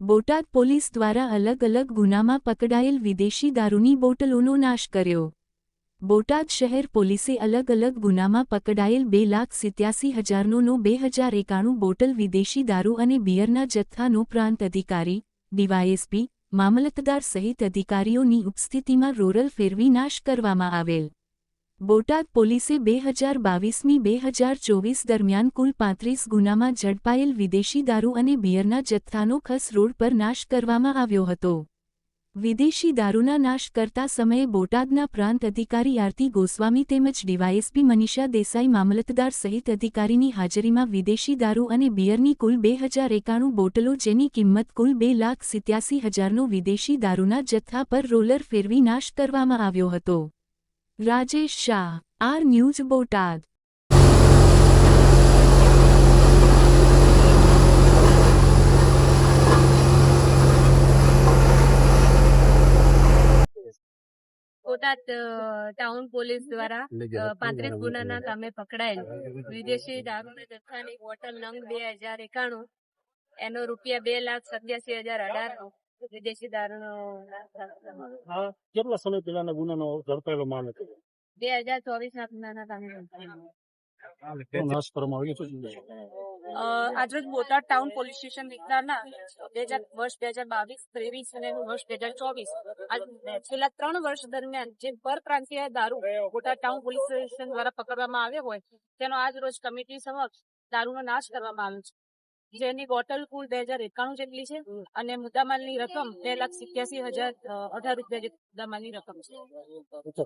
Botad police દ્વારા અલગ અલગ ગુનામાં પકડાયેલ વિદેશી દારૂની બોટલોનો નાશ કર્યો. બોટાદ શહેર પોલીસે અલગ અલગ ગુનામાં પકડાયેલ બે લાખ સિત્યાસી હજારનો બે હજાર એકાણું બોટલ વિદેશી દારૂ અને બિયરના જથ્થાનો પ્રાંત અધિકારી, ડીવાયએસપી, મામલતદાર સહિત અધિકારીઓની ઉપસ્થિતિમાં રોરલ ફેરવી નાશ કરવામાં આવેલ. બોટાદ પોલીસે બે હજાર બાવીસમી બે હજાર ચોવીસ દરમિયાન કુલ પાંત્રીસ ગુનામાં ઝડપાયેલ વિદેશી દારૂ અને બિયરના જથ્થાનો ખસ રોડ પર નાશ કરવામાં આવ્યો હતો. વિદેશી દારૂના નાશ કરતા સમયે બોટાદના પ્રાંત અધિકારી આરતી ગોસ્વામી તેમજ ડીવાયએસપી મનીષા દેસાઈ મામલતદાર સહિત અધિકારીની હાજરીમાં વિદેશી દારૂ અને બિયરની કુલ બે હજાર એકાણું બોટલો જેની કિંમત કુલ બે લાખ સિત્યાસી હજારનો વિદેશી દારૂના જથ્થા પર રોલર ફેરવી નાશ કરવામાં આવ્યો હતો. Rajesh Shah R news Botad Botad town police દ્વારા પાંત્રીસ ગુનાના કામે પકડાયેલ. વિદેશી દારૂને જથ્થાની બોટલ નંગ બે હજાર એકાણું. એનો રૂપિયા બે લાખ સત્યાસી હજાર અઢાર વિદેશી દારૂનો કેટલા સમય પેલાના ગુનાનો ઝડપાયેલો માલ હતો બે હજાર ચોવીસ ના ગુનાના કામે નાશ કરવામાં આવ્યો છે આજરોજ બોટાદ ટાઉન પોલીસ સ્ટેશન વિસ્તારના બે હજાર વર્ષ બે હજાર બાવીસ ત્રેવીસ અને વર્ષ બે હજાર ચોવીસ છેલ્લા ત્રણ વર્ષ દરમિયાન જે પરપ્રાંતીય દારૂ બોટાદ ટાઉન પોલીસ સ્ટેશન દ્વારા પકડવામાં આવ્યો હોય તેનો આજ રોજ કમિટી સમક્ષ દારૂનો નાશ કરવામાં આવ્યો છે. જેની બોટલ કુલ બે હજાર એકાણું જેટલી છે અને મુદ્દામાલની રકમ બે લાખ સિત્યાસી હજાર અઢાર રૂપિયા જેટલી મુદ્દામાલની રકમ છે.